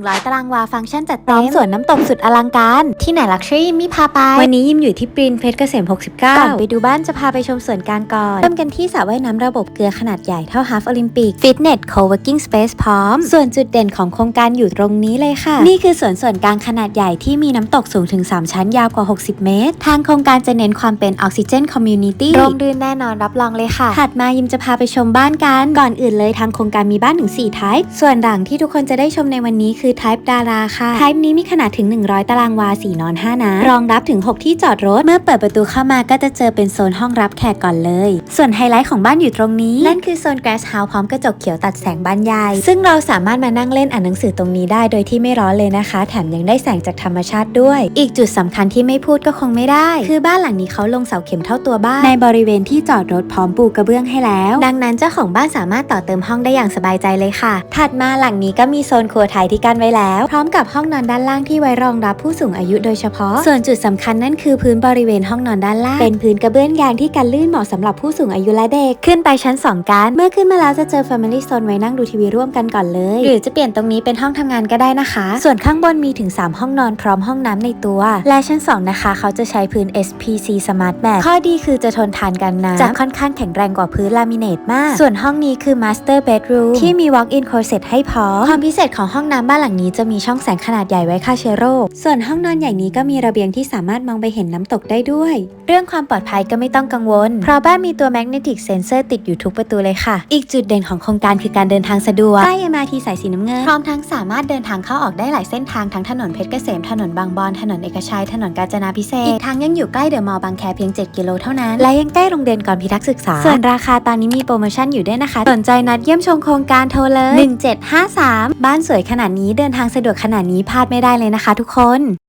100 ตารางวาฟังก์ชันจัดเต็มสวนน้ำตกสุดอลังการ ที่ไหนลักชัวรี่มิพาไป วันนี้ยิมอยู่ที่ปรินเพชรเกษม 69 ก่อนไปดูบ้านจะพาไปชมสวนกลางก่อน เริ่มกันที่สระว่ายน้ำระบบเกลือขนาดใหญ่เท่าฮาฟโอลิมปิกฟิตเนสโคเวิร์กิ้งสเปซพร้อม ส่วนจุดเด่นของโครงการอยู่ตรงนี้เลยค่ะ นี่คือสวนส่วนกลางขนาดใหญ่ที่มีน้ำตกสูงถึง 3 ชั้นยาวกว่า 60 เมตร ทางโครงการจะเน้นความเป็นออกซิเจนคอมมูนิตี้ร่มรื่นแน่นอนรับรองเลยค่ะ ถัดมายิมจะพาไปชมบ้านกัน ก่อนอื่นเลยทางโครงการมีบ้านถึง4 type ส่วนหลังที่ทุกคนจะได้ชมในวันนี้คือ type ดาราค่ะ type นี้มีขนาดถึง 100 ตารางวา 4 นอน 5 นะ รองรับถึง 6 ที่จอดรถ เมื่อเปิดประตูเข้ามาก็จะเจอเป็นโซนห้องรับแขกก่อนเลย ส่วนไฮไลท์ของบ้านอยู่ตรงนี้ นั่นคือโซน grass house พร้อมกระจกเขียวตัดแสงบ้านใหญ่ ซึ่งเราสามารถมานั่งเล่นอ่านหนังสือตรงนี้ได้โดยที่ไม่ร้อนเลยนะคะ แถมยังได้แสงจากธรรมชาติด้วย อีกจุดสำคัญที่ไม่พูดก็คงไม่ได้ คือบ้านหลังนี้เขาลงเสาเข็มเท่าตัวบ้าน ในบริเวณที่จอดรถพร้อมปูกระเบื้องให้แล้ว ดังนั้นเจ้าของบ้านสามารถต่อเติมห้องได้อย่างสบายใจเลยค่ะ ถัดมาหลังนี้ก็มีโซนครัวไทยที่กนไว้แล้ว พร้อมกับห้องนอนด้านล่างที่ไว้รองรับผู้สูงอายุโดยเฉพาะ ส่วนจุดสำคัญนั่นคือพื้นบริเวณห้องนอนด้านล่าง เป็นพื้นกระเบื้องยางที่กันลื่นเหมาะสำหรับผู้สูงอายุและเด็ก ขึ้นไปชั้น 2 กัน เมื่อขึ้นมาแล้วจะเจอ Family Zone ไว้นั่งดูทีวีร่วมกันก่อนเลย หรือจะเปลี่ยนตรงนี้เป็นห้องทำงานก็ได้นะคะ ส่วนข้างบนมีถึง 3 ห้องนอนพร้อมห้องน้ำในตัว และชั้น 2 นะคะ เขาจะใช้พื้น SPC Smart Mat ข้อดีคือจะทนทานกันน้ำจะค่อนข้างแข็งแรงกว่าพื้นลามิเนตมาก ส่วนห้องนี้คือ Master Bedroom ที่มี Walk-in closet ให้พร้อมความพิเศษของห้องน้ำบ้านหลังนี้จะมีช่องแสงขนาดใหญ่ไว้ฆ่าเชื้อโรค ส่วนห้องนอนใหญ่นี้ก็มีระเบียงที่สามารถมองไปเห็นน้ำตกได้ด้วย เรื่องความปลอดภัยก็ไม่ต้องกังวล เพราะบ้านมีตัว Magnetic Sensor ติดอยู่ทุกประตูเลยค่ะ อีกจุดเด่นของโครงการคือการเดินทางสะดวก ใกล้ MRT สายสีน้ำเงิน พร้อมทั้งสามารถเดินทางเข้าออกได้หลายเส้นทางทั้งถนนเพชรเกษม ถนนบางบอน ถนนเอกชัย ถนนกาญจนาพิเศษกอีกทางยังอยู่ใกล้เดอะมอลล์บางแคเพียง 7 กิโลเท่านั้น และยังใกล้โรงเรียนก่อนพิทักษ์ศึกษา ส่วนราคาตอนนี้มีโปรโมชั่นอยู่ด้วยนะคะ สนใจนัดเยี่ยมชมโครงการโทรเลย1753 บ้านสวยขนาดนี้เดินทางสะดวกขนาดนี้พลาดไม่ได้เลยนะคะทุกคน